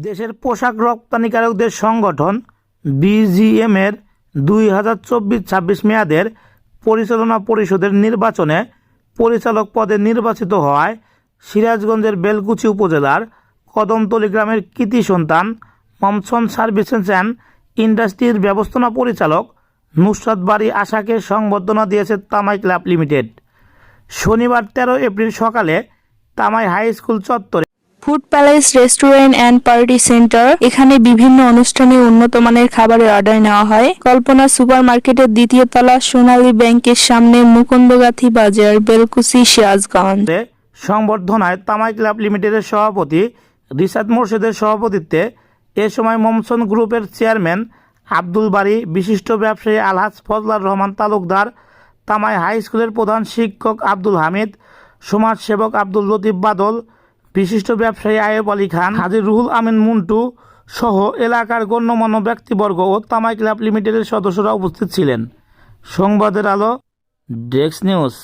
দেশের পোশাক রপ্তানিকারকদের সংগঠন বিজিএম এর দুই হাজার চব্বিশ ছাব্বিশ মেয়াদের পরিচালনা পরিষদের নির্বাচনে পরিচালক পদে নির্বাচিত হওয়ায় সিরাজগঞ্জের বেলকুচি উপজেলার কদমতলী গ্রামের কৃতি সন্তান মমসন সার্ভিসেস অ্যান্ড ইন্ডাস্ট্রির ব্যবস্থাপনা পরিচালক নুসরাত বাড়ি আশাকে সংবর্ধনা দিয়েছে তামাই ক্লাব লিমিটেড। শনিবার তেরো এপ্রিল সকালে তামাই হাই স্কুল চত্বরে food palace, restaurant and party centre. এখানে বিভিন্ন অনুষ্ঠানে উন্নত মানের খাবারের অর্ডার নেওয়া হয়। কল্পনা সুপার মার্কেটের দ্বিতীয় তলা, সোনালী ব্যাংকের সামনে মুকুন্দগাথি বাজার, বেলকুচি, সিরাজগঞ্জ। সংবর্ধনায় তামাই ক্লাব লিমিটেডের সভাপতি রিসাদ মোর্শেদের সভাপতিত্বে এ সময় মমসন গ্রুপের চেয়ারম্যান আব্দুল বাড়ি বিশিষ্ট ব্যবসায়ী আলহাজ ফজলার রহমান, তালুকদার তামাই হাই স্কুলের প্রধান শিক্ষক আব্দুল হামিদ, সমাজসেবক আব্দুল লতিফ বাদল বিশিষ্ট ব্যবসায়ী আয়েব আলী খান হাজির রুহুল আমিন মুন্টু সহ এলাকার গণ্যমান্য ব্যক্তিবর্গ ও তামাই ক্লাব লিমিটেডের সদস্যরা উপস্থিত ছিলেন। সংবাদের আলো ডেস্ক নিউজ।